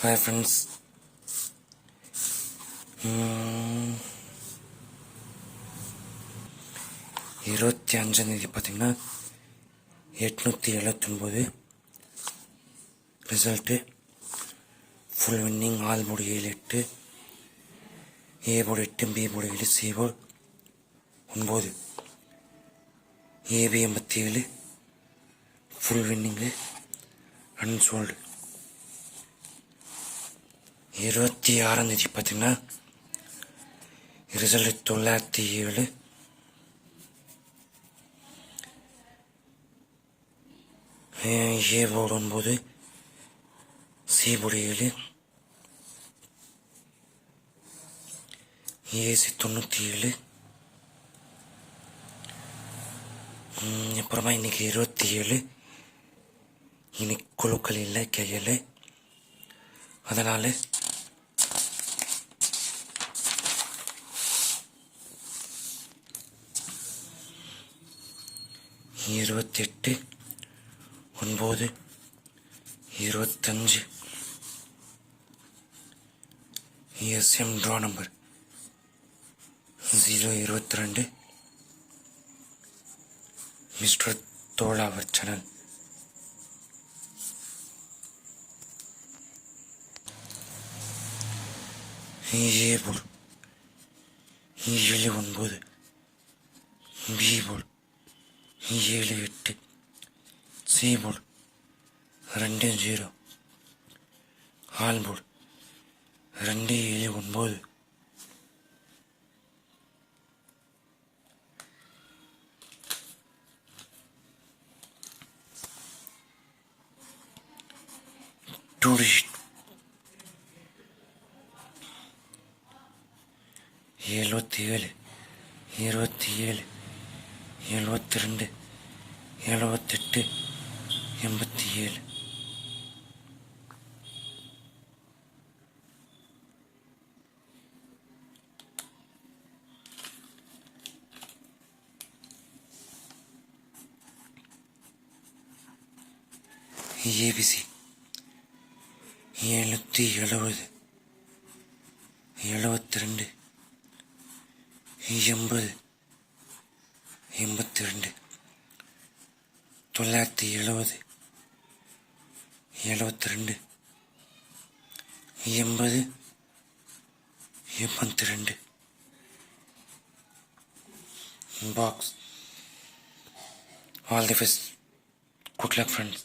Hi friends இருபத்தி அஞ்சாந்தேதி பார்த்தீங்கன்னா எட்நூற்றி எழுபத்தொம்போது result full winning all board ஏழு எட்டு. ஏ போர்டு எட்டு பி போர்டு ஏழு சி போர்டு ஒன்பது. ஏபி எண்பத்தி ஏழு. ஃபுல் வின்னிங்கு அன்சோல்டு இருபத்தி ஆறாம் தேதி பார்த்தீங்கன்னா ரிசல்ட் தொள்ளாயிரத்தி ஏழு. ஏ போர்டு ஒன்பது சி போர்டு ஏழு. ஏசி தொண்ணூற்றி ஏழு. அப்புறமா இன்னைக்கு இருபத்தி ஏழு. இன்னைக்கு குழுக்கள் இல்லை கையில் அதனால் இருபத்தெட்டு ஒன்பது இருபத்தஞ்சு. எஸ்எம் ட்ரா நம்பர் ஜீரோ இருபத்தி ரெண்டு மிஸ்டர் தோழாவர் சேனல் ஏ போல் ஏழு ஒன்பது. பி போல் ஏழு எட்டு சீபோர்டு ரெண்டு ஜீரோ. ஆல் ரெண்டு ஏழு ஒன்பது. Two digit. எழுபத்தி ஏழு இருபத்தி ஏழு எழுபத்தி ரெண்டு. எழுபத்தெட்டு எண்பத்தி ஏழு ஏபிசி எழுநூற்றி எழுபது எழுபத்தி ரெண்டு எண்பது எண்பத்தி ரெண்டு தொள்ளாயிரத்தி எழுபது எழுபத்தி ரெண்டு எண்பது எண்பத்தி ரெண்டு box all the best good luck friends